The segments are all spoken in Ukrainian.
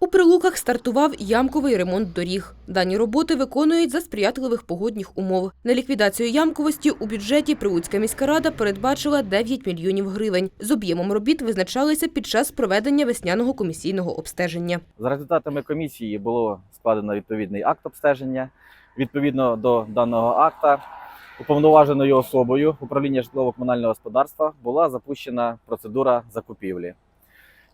У Прилуках стартував ямковий ремонт доріг. Дані роботи виконують за сприятливих погодних умов. На ліквідацію ямковості у бюджеті Прилуцька міська рада передбачила 9 мільйонів гривень. З об'ємом робіт визначалися під час проведення весняного комісійного обстеження. За результатами комісії було складено відповідний акт обстеження. Відповідно до даного акта, уповноваженою особою управління житлово-комунального господарства була запущена процедура закупівлі.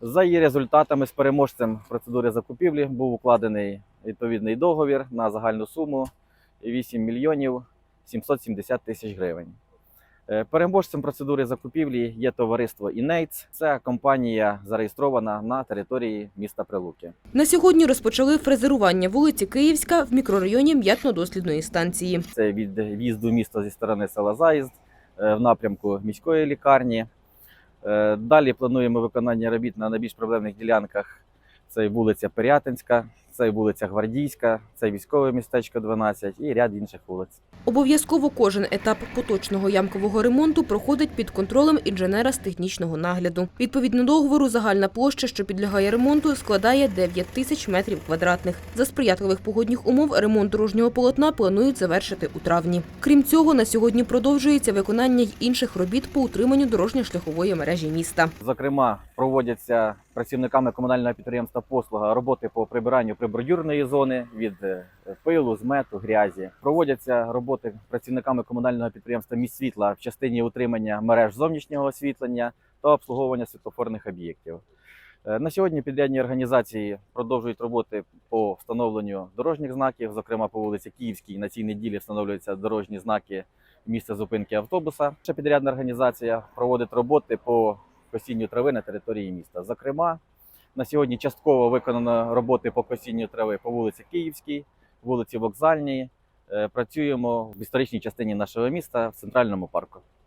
За її результатами з переможцем процедури закупівлі був укладений відповідний договір на загальну суму 8 мільйонів 770 тисяч гривень. Е, Переможцем процедури закупівлі є товариство «Інейц». Це компанія зареєстрована на території міста Прилуки. На сьогодні розпочали фрезерування вулиці Київська в мікрорайоні м'ятно-дослідної станції. Це від в'їзду в місто зі сторони села Заїзд е, в напрямку міської лікарні. Е, Далі плануємо виконання робіт на найбільш проблемних ділянках. Це вулиця Пирятинська, це вулиця Гвардійська, це військове містечко 12 і ряд інших вулиць. Обов'язково кожен етап поточного ямкового ремонту проходить під контролем інженера з технічного нагляду. Відповідно договору, загальна площа, що підлягає ремонту, складає 9 тисяч метрів квадратних. За сприятливих погодних умов ремонт дорожнього полотна планують завершити у травні. Крім цього, на сьогодні продовжується виконання й інших робіт по утриманню дорожньо-шляхової мережі міста. Зокрема, проводяться працівниками комунального підприємства послуга роботи по прибиранню прибордюрної зони від е, пилу, змету, грязі. Проводяться роботи працівниками комунального підприємства «Міст світла в частині утримання мереж зовнішнього освітлення та обслуговування світлофорних об'єктів. Е, На сьогодні підрядні організації продовжують роботи по встановленню дорожніх знаків, зокрема по вулиці Київській на цій неділі встановлюються дорожні знаки місця зупинки автобуса. Ще підрядна організація проводить роботи по косінню трави на території міста. Зокрема, на сьогодні частково виконано роботи по косінню трави по вулиці Київській, вулиці Вокзальній. Е, Працюємо в історичній частині нашого міста в центральному парку.